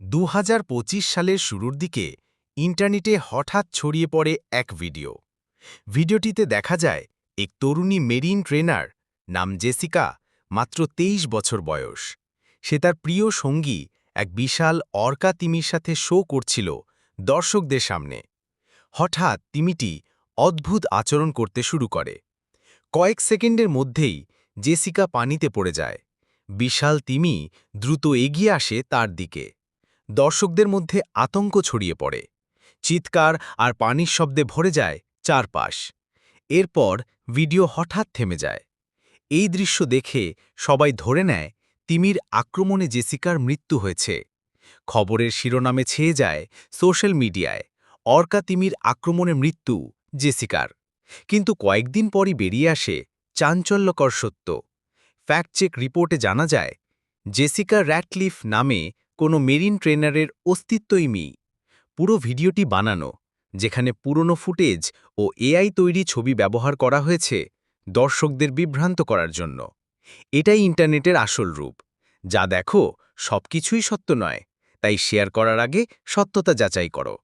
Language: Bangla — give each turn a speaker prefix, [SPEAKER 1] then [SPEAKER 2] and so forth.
[SPEAKER 1] দু হাজার পঁচিশ সালের শুরুর দিকে ইন্টারনেটে হঠাৎ ছড়িয়ে পড়ে এক ভিডিও। ভিডিওটিতে দেখা যায়, এক তরুণী মেরিন ট্রেনার নাম জেসিকা মাত্র ২৩ বছর বয়স। সে তার প্রিয় সঙ্গী এক বিশাল অর্কা তিমির সাথে শো করছিল দর্শকদের সামনে। হঠাৎ তিমিটি অদ্ভুত আচরণ করতে শুরু করে। কয়েক সেকেন্ডের মধ্যেই জেসিকা পানিতে পড়ে যায়। বিশাল তিমি দ্রুত এগিয়ে আসে তার দিকে। দর্শকদের মধ্যে আতঙ্ক ছড়িয়ে পড়ে। চিৎকার আর পানির শব্দে ভরে যায় চারপাশ। এরপর ভিডিও হঠাৎ থেমে যায়। এই দৃশ্য দেখে সবাই ধরে নেয়, তিমির আক্রমণে জেসিকার মৃত্যু হয়েছে। খবরের শিরোনামে ছেয়ে যায় সোশ্যাল মিডিয়ায়, অর্কা তিমির আক্রমণে মৃত্যু জেসিকার। কিন্তু কয়েকদিন পরই বেরিয়ে আসে চাঞ্চল্যকর সত্য। ফ্যাক্ট চেক রিপোর্টে জানা যায়, জেসিকা র্যাটলিফ নামে কোনো মেরিন ট্রেনারের অস্তিত্বই মি পুরো ভিডিওটি বানানো, যেখানে পুরনো ফুটেজ ও এআই তৈরি ছবি ব্যবহার করা হয়েছে দর্শকদের বিভ্রান্ত করার জন্য। এটাই ইন্টারনেটের আসল রূপ। যা দেখো সবকিছুই সত্য নয়, তাই শেয়ার করার আগে সত্যতা যাচাই করো।